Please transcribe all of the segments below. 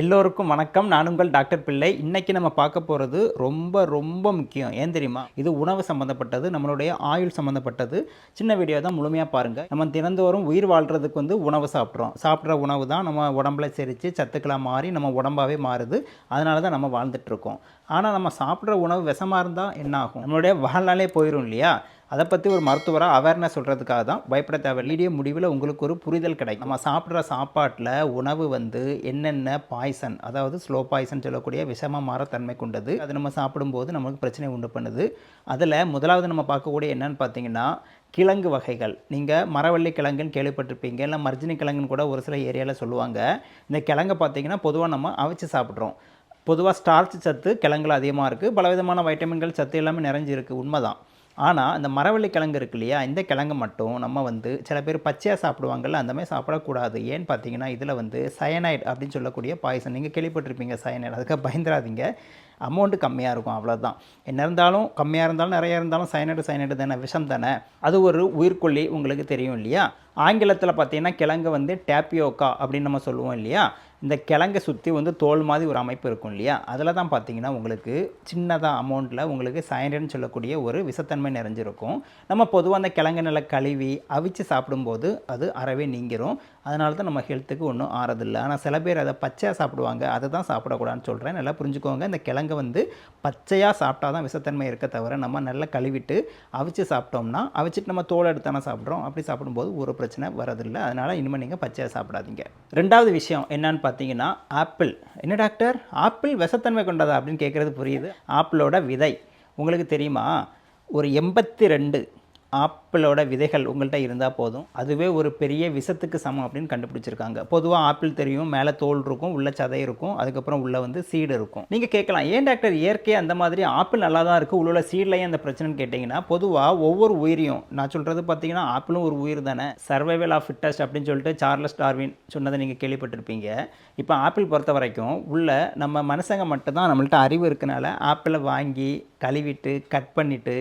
எல்லோருக்கும் வணக்கம். நான் உங்கள் டாக்டர் பிள்ளை. இன்றைக்கி நம்ம பார்க்க போகிறது ரொம்ப ரொம்ப முக்கியம். ஏன் தெரியுமா? இது உணவு சம்மந்தப்பட்டது நம்மளுடைய ஆயுள் சம்மந்தப்பட்டது சின்ன வீடியோ தான் முழுமையாக பாருங்கள் நம்ம தினந்தோறும் உயிர் வாழ்கிறதுக்கு வந்து உணவு சாப்பிட்றோம். சாப்பிட்ற உணவு தான் நம்ம உடம்புல செரித்து சத்துக்களாக மாறி நம்ம உடம்பாகவே மாறுது. அதனால தான் நம்ம வாழ்ந்துட்டுருக்கோம் ஆனால் நம்ம சாப்பிட்ற உணவு விஷமாக இருந்தால் என்ன ஆகும் நம்மளுடைய வாழ்நாளே போயிடும் இல்லையா? அதை பற்றி ஒரு மருத்துவராக அவேர்னஸ் சொல்கிறதுக்காக தான் பயப்பட தேவை வீடியோ முடிவில் உங்களுக்கு ஒரு புரிதல் கிடைக்கும். நம்ம சாப்பிட்ற சாப்பாட்டில் உணவு வந்து என்னென்ன பாய்சன் அதாவது ஸ்லோ பாய்சன் சொல்லக்கூடிய விஷமாக மாற தன்மை கொண்டது அது நம்ம சாப்பிடும்போது நமக்கு பிரச்சனை உண்டு பண்ணுது. அதில் முதலாவது நம்ம பார்க்கக்கூடிய என்னன்னு பார்த்தீங்கன்னா கிழங்கு வகைகள். நீங்கள் மரவள்ளி கிழங்குன்னு கேள்விப்பட்டிருப்பீங்க இல்லை மர்ஜினி கிழங்குன்னு கூட ஒரு சில ஏரியாவில் சொல்லுவாங்க. இந்த கிழங்கை பார்த்தீங்கன்னா பொதுவாக நம்ம அவிச்சு சாப்பிட்றோம். பொதுவாக ஸ்டார்ச் சத்து கிழங்குல அதிகமாக இருக்குது பலவிதமான வைட்டமின்கள் சத்து எல்லாமே நிறைஞ்சிருக்கு. உண்மைதான். ஆனால் இந்த மரவள்ளி கிழங்கு இருக்கு இல்லையா? இந்த கிழங்கு மட்டும் நம்ம வந்து சில பேர் பச்சையாக சாப்பிடுவாங்கல்ல அந்த மாதிரி சாப்பிடக்கூடாது. ஏன்னு பார்த்தீங்கன்னா இதில் வந்து சயனைட் அப்படின்னு சொல்லக்கூடிய பாய்சன் நீங்கள் கேள்விப்பட்டிருப்பீங்க சயனைட் அதுக்காக பயந்துராதீங்க அமௌண்ட்டு கம்மியாக இருக்கும் அவ்வளோதான் என்ன இருந்தாலும் கம்மியாக இருந்தாலும் நிறையா இருந்தாலும் சயனைடு சயனைடு தானே விஷம் தானே. அது ஒரு உயிர்கொல்லி உங்களுக்கு தெரியும் இல்லையா? ஆங்கிலத்தில் பார்த்தீங்கன்னா கிழங்கு வந்து டேப்பியோக்கா அப்படின்னு நம்ம சொல்லுவோம் இல்லையா? இந்த கிழங்கை சுற்றி வந்து தோல் மாதிரி ஒரு அமைப்பு இருக்கும் இல்லையா? அதில் தான் பார்த்தீங்கன்னா உங்களுக்கு சின்னதாக அமௌண்ட்டில் உங்களுக்கு சயனைடுன்னு சொல்லக்கூடிய ஒரு விஷத்தன்மை நிறைஞ்சிருக்கும். நம்ம பொதுவாக அந்த கிழங்கு நல்லா கழுவி அவிச்சு சாப்பிடும்போது அது அறவே நீங்கிரும். அதனால தான் நம்ம ஹெல்த்துக்கு ஒன்றும் ஆறதில்லை. ஆனால் சில பேர் அதை பச்சையாக சாப்பிடுவாங்க. அதை தான் சாப்பிடக்கூடாதுன்னு சொல்கிறேன் நல்லா புரிஞ்சுக்கோங்க. இந்த கிழங்கு வந்து பச்சையாக சாப்பிட்டா தான் விஷத்தன்மை இருக்க தவிர நம்ம நல்லா கழுவிட்டு அவிச்சு சாப்பிட்டோம்னா அவிச்சிட்டு நம்ம தோலை எடுத்தானே சாப்பிட்றோம். அப்படி சாப்பிடும்போது ஒரு பிரச்சனை வரதில்லை அதனால் இனிமேல் நீங்கள் பச்சையாக சாப்பிடாதீங்க. ரெண்டாவது விஷயம் என்னன்னு பார்த்தீங்கன்னா ஆப்பிள். என்ன டாக்டர்? ஆப்பிள் விஷத்தன்மை கொண்டதா அப்படின்னு கேட்குறது புரியுது. ஆப்பிளோட விதை. உங்களுக்கு தெரியுமா? ஒரு எண்பத்தி ரெண்டு ஆப்பிளோட விதைகள் உங்கள்கிட்ட இருந்தால் போதும். அதுவே ஒரு பெரிய விஷத்துக்கு சமம் அப்படின்னு கண்டுபிடிச்சிருக்காங்க. பொதுவாக ஆப்பிள் தெரியும் மேலே தோல் இருக்கும் உள்ள சதை இருக்கும் அதுக்கப்புறம் உள்ள வந்து சீடு இருக்கும். நீங்கள் கேட்கலாம் ஏன் டாக்டர் இயற்கை அந்த மாதிரி ஆப்பிள் நல்லா தான் இருக்குது உள்ள சீட்லையும் அந்த பிரச்சனைன்னு கேட்டிங்கன்னா பொதுவாக ஒவ்வொரு உயிரியும் நான் சொல்கிறது பார்த்தீங்கன்னா ஆப்பிளும் ஒரு உயிர் தானே சர்வைவல் ஆஃப் ஃபிட்டஸ்ட் அப்படின்னு சொல்லிட்டு சார்லஸ் டார்வின் சொன்னதை நீங்கள் கேள்விப்பட்டிருப்பீங்க. இப்போ ஆப்பிள் பொறுத்த வரைக்கும் உள்ள நம்ம மனுஷங்க மட்டும்தான் நம்மள்ட்ட அறிவு இருக்கனால ஆப்பிளை வாங்கி கழுவிட்டு கட் பண்ணிவிட்டு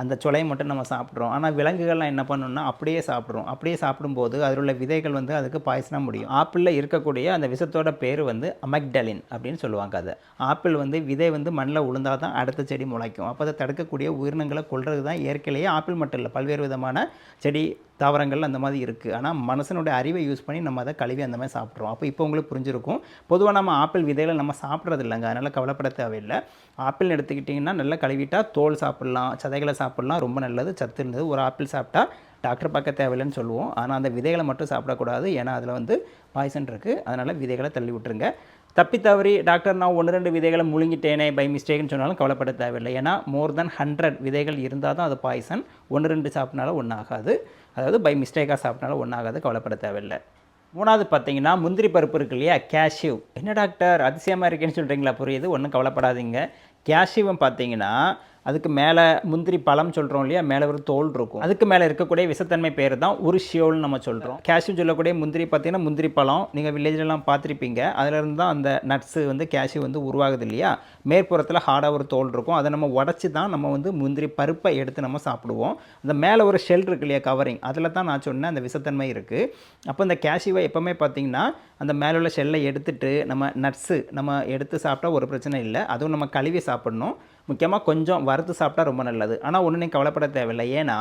அந்த சுளையை மட்டும் நம்ம சாப்பிட்றோம். ஆனால் விலங்குகள்லாம் என்ன பண்ணணும்னா அப்படியே சாப்பிட்றோம். அப்படியே சாப்பிடும்போது அதில் உள்ள விதைகள் வந்து அதுக்கு பாய்சனாக முடியும். ஆப்பிளில் இருக்கக்கூடிய அந்த விஷத்தோட பேர் வந்து அமெக்டலின் அப்படின்னு சொல்லுவாங்க அதை. ஆப்பிள் வந்து விதை வந்து மண்ணில் உளுந்தால் தான் அடுத்த செடி முளைக்கும். அப்போ அதை தடுக்கக்கூடிய உயிரினங்களை கொள்வது தான் இயற்கையிலேயே ஆப்பிள் மட்டும் இல்லை பல்வேறு விதமான செடி தாவரங்கள் அந்த மாதிரி இருக்குது ஆனால் மனுஷனுடைய அறிவை யூஸ் பண்ணி நம்ம அதை கழுவி அந்த மாதிரி சாப்பிட்றோம் அப்போ இப்போ உங்களுக்கு புரிஞ்சிருக்கும். பொதுவாக நம்ம ஆப்பிள் விதைகளை நம்ம சாப்பிட்றது இல்லைங்க. அதனால் கவலைப்பட தேவையில்லை. ஆப்பிள் எடுத்துக்கிட்டிங்கன்னா நல்லா கழுவிட்டால் தோல் சாப்பிட்லாம் சதைகளை சாப்பிட்லாம் ரொம்ப நல்லது சத்து இருந்தது. ஒரு ஆப்பிள் சாப்பிட்டா டாக்டர் பார்க்க தேவையில்லைன்னு சொல்லுவோம். ஆனால் அந்த விதைகளை மட்டும் சாப்பிடக்கூடாது. ஏன்னா அதில் வந்து பாய்சன் இருக்குது அதனால் விதைகளை தள்ளி விட்டுருங்க. தப்பி தவறி டாக்டர் நான் ஒன்று ரெண்டு விதைகளை முழுங்கிட்டேனே பை மிஸ்டேக்னு சொன்னாலும் கவலைப்பட தேவையில்லை. ஏன்னா மோர் தென் ஹண்ட்ரட் விதைகள் இருந்தால் தான் அது பாய்சன் ஒன்று ரெண்டு சாப்பிட்னாலும் ஒன்றும் ஆகாது. அதாவது பை மிஸ்டேக்காக சாப்பிட்னாலும் ஒன்றும் ஆகாது கவலைப்பட தேவையில்லை. மூணாவது பார்த்தீங்கன்னா முந்திரி பருப்பு இருக்கு இல்லையா? கேஷ்யூ என்ன டாக்டர்? அதிசயமாக இருக்கேன்னு சொல்கிறீங்களா புரியுது. ஒன்றும் கவலைப்படாதீங்க. கேஷ்யூவும் பார்த்தீங்கன்னா அதுக்கு மேலே முந்திரி பழம் சொல்கிறோம் இல்லையா? மேலே ஒரு தோல் இருக்கும். அதுக்கு மேலே இருக்கக்கூடிய விஷத்தன்மை பேர் தான் உருஷியோல்னு நம்ம சொல்கிறோம் கேஷ்யூ சொல்லக்கூடிய முந்திரி பார்த்தீங்கன்னா முந்திரி பழம். நீங்கள் வில்லேஜ்லலாம் பார்த்துருப்பீங்க அதிலிருந்து தான் அந்த நட்ஸு வந்து கேஷ்யூ வந்து உருவாகுது இல்லையா? மேற்புறத்தில் ஹார்டாக ஒரு தோல் இருக்கும். அதை நம்ம உடச்சி தான் நம்ம வந்து முந்திரி பருப்பை எடுத்து நம்ம சாப்பிடுவோம். அந்த மேலே ஒரு ஷெல் இருக்கு இல்லையா கவரிங் அதில் தான் நான் சொன்னேன் அந்த விஷத்தன்மை இருக்குது அப்போ இந்த கேஷ்யூவை எப்போவுமே பார்த்தீங்கன்னா அந்த மேலே உள்ள ஷெல்லை எடுத்துகிட்டு நம்ம நட்ஸு நம்ம எடுத்து சாப்பிட்டா ஒரு பிரச்சனை இல்லை. அதுவும் நம்ம கழுவி சாப்பிடணும். முக்கியமாக கொஞ்சம் வறுத்து சாப்பிட்டா ரொம்ப நல்லது. ஆனால் ஒன்று நீங்கள் கவலைப்பட தேவையில்லை. ஏன்னா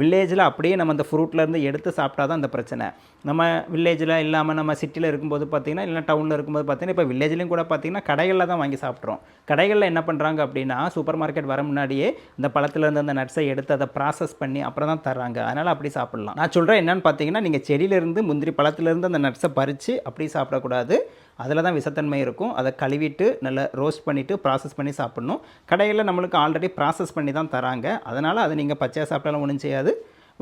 வில்லேஜில் அப்படியே நம்ம அந்த ஃப்ரூட்லேருந்து எடுத்து சாப்பிட்டா தான் அந்த பிரச்சனை. நம்ம வில்லேஜில் இல்லாமல் நம்ம சிட்டியில் இருக்கும்போது பார்த்தீங்கன்னா இல்லை டவுனில் இருக்கும்போது பார்த்தீங்கன்னா இப்போ வில்லேஜ்லேயும் கூட பார்த்தீங்கன்னா கடைகளில் தான் வாங்கி சாப்பிட்றோம் கடைகளில் என்ன பண்ணுறாங்க அப்படின்னா சூப்பர் மார்க்கெட் வர முன்னாடியே இந்த பழத்துலேருந்து அந்த நட்ஸை எடுத்து அதை ப்ராசஸ் பண்ணி அப்புறம் தான் தர்றாங்க. அதனால் அப்படி சாப்பிட்லாம். நான் சொல்கிறேன் என்னன்னு பார்த்தீங்கன்னா நீங்கள் செடியிலேருந்து முந்திரி பழத்துலேருந்து அந்த நட்ஸை பறித்து அப்படி சாப்பிடக்கூடாது. அதில் தான் விஷத்தன்மை இருக்கும். அதை கழுவிட்டு நல்லா ரோஸ்ட் பண்ணிவிட்டு ப்ராசஸ் பண்ணி சாப்பிட்ணும். கடையில் நம்மளுக்கு ஆல்ரெடி ப்ராசஸ் பண்ணி தான் தராங்க. அதனால் அதை நீங்கள் பச்சையாக சாப்பிட்டாலும் ஒன்றும் செய்யாது.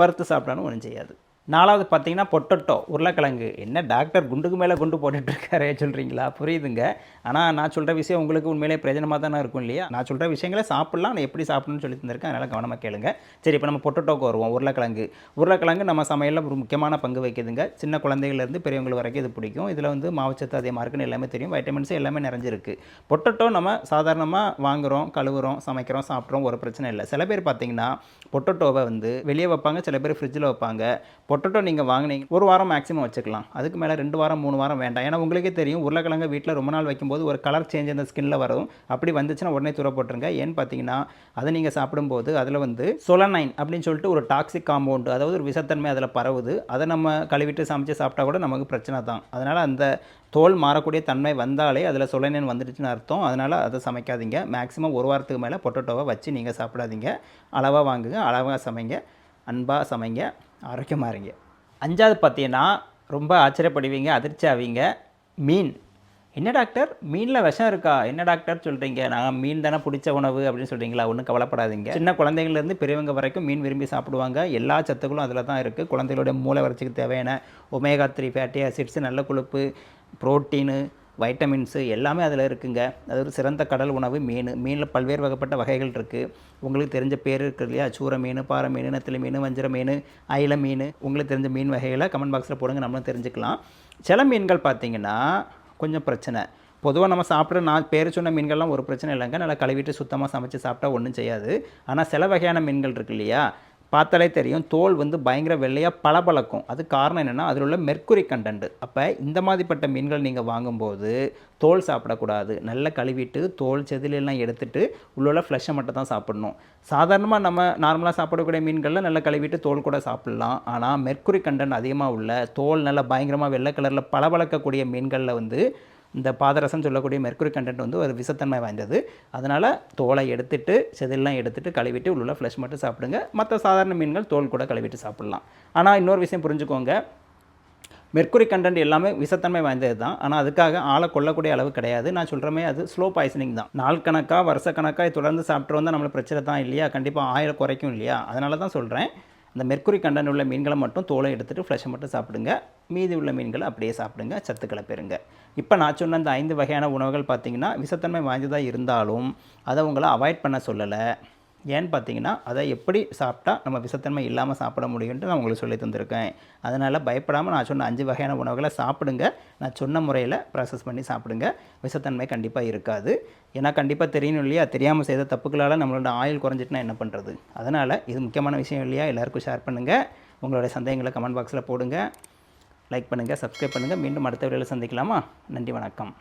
வறுத்து சாப்பிட்டாலும் ஒன்றும் செய்யாது. நாலாவது பார்த்தீங்கன்னா பொட்டட்டோ உருளைக்கிழங்கு. என்ன டாக்டர் குண்டுக்கு மேலே குண்டு போட்டுட்ருக்காரே சொல்கிறீங்களா புரியுதுங்க. ஆனால் நான் சொல்கிற விஷயம் உங்களுக்கு உண்மையிலே பிரயோஜனமாக தானே இருக்கும் இல்லையா? நான் சொல்கிற விஷயங்களை சாப்பிட்லாம் நான் எப்படி சாப்பிடணும்னு சொல்லி தந்திருக்கேன் அதனால் கவனமாக கேளுங்க. சரி இப்போ நம்ம பொட்டட்டோக்கு வருவோம் உருளைக்கிழங்கு. உருளைக்கிழங்கு நம்ம சமையலில் ஒரு முக்கியமான பங்கு வைக்குதுங்க சின்ன குழந்தைகள்லேருந்து பெரியவங்க வரைக்கும் இது பிடிக்கும். இதில் வந்து மாவுச்சத்து அதிகமாக இருக்குன்னு எல்லாமே தெரியும். வைட்டமின்ஸ் எல்லாமே நிறைஞ்சிருக்கு. பொட்டட்டோ நம்ம சாதாரணமாக வாங்குகிறோம் கழுவுறோம் சமைக்கிறோம் சாப்பிட்றோம் ஒரு பிரச்சனை இல்லை. சில பேர் பார்த்தீங்கன்னா பொட்டட்டோவை வந்து வெளியே வைப்பாங்க சில பேர் ஃப்ரிட்ஜில் வைப்பாங்க. பொட்டட்டோ நீங்கள் வாங்கினீங்க ஒரு வாரம் மேக்ஸிமம் வச்சுக்கலாம். அதுக்கு மேலே ரெண்டு வாரம் மூணு வாரம் வேண்டாம். ஏன்னா உங்களுக்கே தெரியும் உருளைக்கிழங்கு வீட்டில் ரொம்ப நாள் வைக்கும்போது ஒரு கலர் சேஞ்ச் அந்த ஸ்கின்ல வரும். அப்படி வந்துச்சுன்னா உடனே தூர போட்டுருங்க. ஏன்னு பார்த்தீங்கன்னா அதை நீங்கள் சாப்பிடும்போது அதில் வந்து சொலனைன் அப்படின்னு சொல்லிட்டு ஒரு டாக்ஸிக் காம்பவுண்டு அதாவது ஒரு விஷத்தன்மை அதில் பரவுது. அதை நம்ம கழுவிட்டு சமைச்சு சாப்பிட்டா கூட நமக்கு பிரச்சனை தான். அதனால் அந்த தோல் மாறக்கூடிய தன்மை வந்தாலே அதில் சொலனைன் வந்துடுச்சுன்னு அர்த்தம். அதனால் அதை சமைக்காதீங்க. மேக்ஸிமம் ஒரு வாரத்துக்கு மேலே பொட்டேட்டோவை வச்சு நீங்கள் சாப்பிடாதீங்க. அளவாக வாங்குங்க அளவாக சமைங்க அன்பாக சமைங்க. ஆரோக்கியமாக இருங்க. அஞ்சாவது பார்த்தீங்கன்னா ரொம்ப ஆச்சரியப்படுவீங்க அதிர்ச்சி ஆவீங்க. மீன். என்ன டாக்டர்? மீனில் விஷம் இருக்கா? என்ன டாக்டர் சொல்கிறீங்க நான் மீன் தானே பிடிச்ச உணவு அப்படின்னு சொல்கிறீங்களா ஒன்றும் கவலைப்படாதீங்க. சின்ன குழந்தைங்கள்லேருந்து பெரியவங்க வரைக்கும் மீன் விரும்பி சாப்பிடுவாங்க. எல்லா சத்துக்களும் அதில் தான் இருக்குது குழந்தைகளுடைய மூளை வளர்ச்சிக்கு தேவையான ஒமேகா த்ரீ ஃபேட்டி ஆசிட்ஸ் நல்ல கொழுப்பு புரோட்டீனு வைட்டமின்ஸு எல்லாமே அதில் இருக்குங்க. அது ஒரு சிறந்த கடல் உணவு மீன். மீனில் பல்வேறு வகைப்பட்ட வகைகள் இருக்குது உங்களுக்கு தெரிஞ்ச பேர் இருக்குது இல்லையா? சூரை மீன் பாறை மீன் நத்திலி மீன் வஞ்சிர மீன் அயில மீன். உங்களுக்கு தெரிஞ்ச மீன் வகைகளை கமெண்ட் பாக்ஸில் போடுங்க. நம்மளும் தெரிஞ்சுக்கலாம். சில மீன்கள் பார்த்தீங்கன்னா கொஞ்சம் பிரச்சனை. பொதுவாக நம்ம சாப்பிட்ற நான் பேர் சொன்ன மீன்கள்லாம் ஒரு பிரச்சனை இல்லைங்க. நல்லா கழுவிட்டு சுத்தமாக சமைச்சு சாப்பிட்டா ஒன்றும் செய்யாது. ஆனால் சில வகையான மீன்கள் இருக்கு இல்லையா? பார்த்தாலே தெரியும் தோல் வந்து பயங்கர வெள்ளையாக பளபளக்கும். அது காரணம் என்னென்னா அதில் உள்ள மெர்க்குரி கண்டென்ட் அப்போ இந்த மாதிரிப்பட்ட மீன்கள் நீங்கள் வாங்கும்போது தோல் சாப்பிடக்கூடாது. நல்லா கழுவிட்டு தோல் செதிலெல்லாம் எடுத்துட்டு உள்ள உள்ள ஃப்ளஷை மட்டும் தான் சாப்பிடணும். சாதாரணமாக நம்ம நார்மலாக சாப்பிடக்கூடிய மீன்களில் நல்லா கழுவிட்டு தோல் கூட சாப்பிட்லாம். ஆனால் மெர்க்குரி கண்டென்ட் அதிகமாக உள்ள தோல் நல்லா பயங்கரமாக வெள்ளை கலரில் பளபளக்கக்கூடிய மீன்களில் வந்து இந்த பாதரசம் சொல்லக்கூடிய மெர்க்குரி கண்டென்ட் வந்து ஒரு விசத்தன்மை வாய்ந்தது. அதனால் தோலை எடுத்துட்டு செதிலெலாம் எடுத்துட்டு கழுவிட்டு உள்ள ஃப்ளஷ் மட்டும் சாப்பிடுங்க. மற்ற சாதாரண மீன்கள் தோல் கூட கழுவிட்டு சாப்பிட்லாம். ஆனால் இன்னொரு விஷயம் புரிஞ்சுக்கோங்க. மெர்க்குரி கண்டென்ட் எல்லாமே விஷத்தன்மை வாய்ந்தது தான். ஆனால் அதுக்காக ஆளை கொல்லக்கூடிய அளவு கிடையாது. நான் சொல்கிறமே அது ஸ்லோ பாய்சனிங் தான். நாள் கணக்காக வருஷ கணக்காக தொடர்ந்து சாப்பிட்டு வந்தால் நம்மளுக்கு பிரச்சனை தான் இல்லையா? கண்டிப்பாக ஆயிரம் குறைக்கும் இல்லையா? அதனால தான் சொல்கிறேன் அந்த மெர்க்குரி கண்டன் உள்ள மீன்களை மட்டும் தோலை எடுத்துகிட்டு ஃப்ளஷை மட்டும் சாப்பிடுங்க. மீதி உள்ள மீன்களை அப்படியே சாப்பிடுங்க சத்துக்களை பெறுங்க. இப்போ நான் சொன்ன இந்த ஐந்து வகையான உணவுகள் பார்த்திங்கன்னா விஷத்தன்மை வாய்ந்ததாக இருந்தாலும் அதை உங்களை அவாய்ட் பண்ண சொல்லலை. ஏன்னு பார்த்தீங்கன்னா அதை எப்படி சாப்பிட்டா நம்ம விஷத்தன்மை இல்லாமல் சாப்பிட முடியும்ட்டு நான் உங்களுக்கு சொல்லி தந்திருக்கேன். அதனால் பயப்படாமல் நான் சொன்ன அஞ்சு வகையான உணவுகளை சாப்பிடுங்க. நான் சொன்ன முறையில் ப்ராசஸ் பண்ணி சாப்பிடுங்க. விஷத்தன்மை கண்டிப்பாக இருக்காது. ஏன்னா கண்டிப்பாக தெரியணும் இல்லையா? தெரியாமல் செய்த தப்புகளால் நம்மளோட ஆயில் குறைஞ்சிட்டுனா என்ன பண்ணுறது அதனால் இது முக்கியமான விஷயம் இல்லையா? எல்லாருக்கும் ஷேர் பண்ணுங்கள் உங்களுடைய சந்தேகங்களை கமெண்ட் பாக்ஸில் போடுங்க. லைக் பண்ணுங்கள் சப்ஸ்கிரைப் பண்ணுங்கள் மீண்டும் அடுத்த வீடியோவில் சந்திக்கலாமா? நன்றி வணக்கம்.